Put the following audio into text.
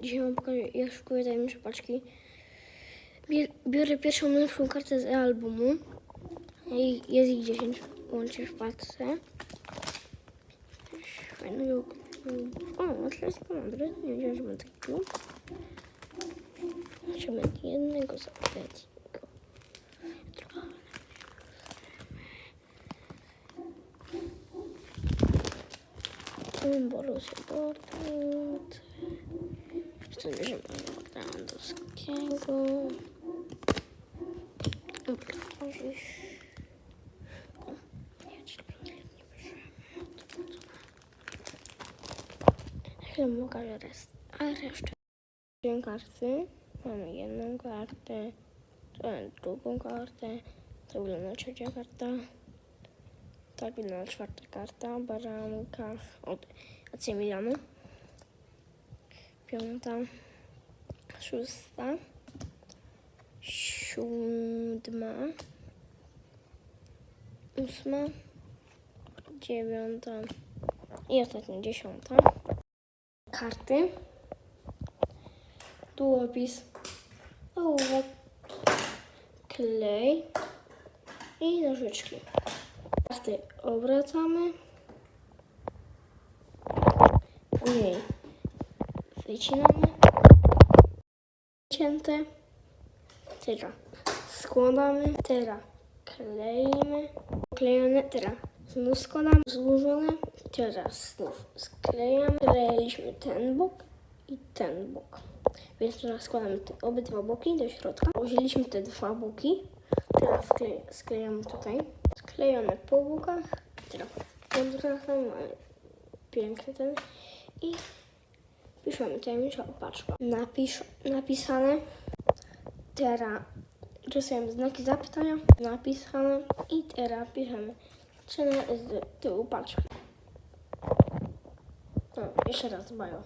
Dzisiaj wam pokażę, jak szykuję tajemnicze paczki. Biorę pierwszą najlepszą kartę z albumu. I Jest ich 10 łącznie w paczce. Coś Fajnego. O, Atletico Madryt. Nie wiedziałem, że mam taki klub. Trzeba jednego z Atletico. Borussia Dortmund. Co bierzemy Lewandowskiego. Dobra, możesz... O, nie, ci nie bierzemy. To po co? Chwilę pokażę rest. A resztę. Dwie karty. Mamy jedną kartę. Drugą kartę. To wygląda trzecia karta. Tak wygląda czwarta karta. Baranka od AC Milanu. Piąta. Szósta. Siódma. Ósma. Dziewiąta. I ostatnia dziesiąta. Karty. Długopis. Ołówek. Klej. I nożyczki. Karty obracamy. Później wycinamy. Cięte. Teraz składamy. Teraz kleimy. Klejone. Teraz znów składamy. Złożone. Teraz znów sklejamy. Klejaliśmy ten bok i ten bok. Więc teraz składamy te obydwa boki do środka. Wzięliśmy te dwa boki. Teraz sklej, sklejamy tutaj. Sklejamy po bokach. Teraz odwracamy. Mamy piękny ten. I piszemy tajemnicza opaczka. Napisz, napisane. Teraz rysujemy znaki zapytania. Napisane. I teraz piszemy cenę z tyłu paczki. No, jeszcze raz bajo.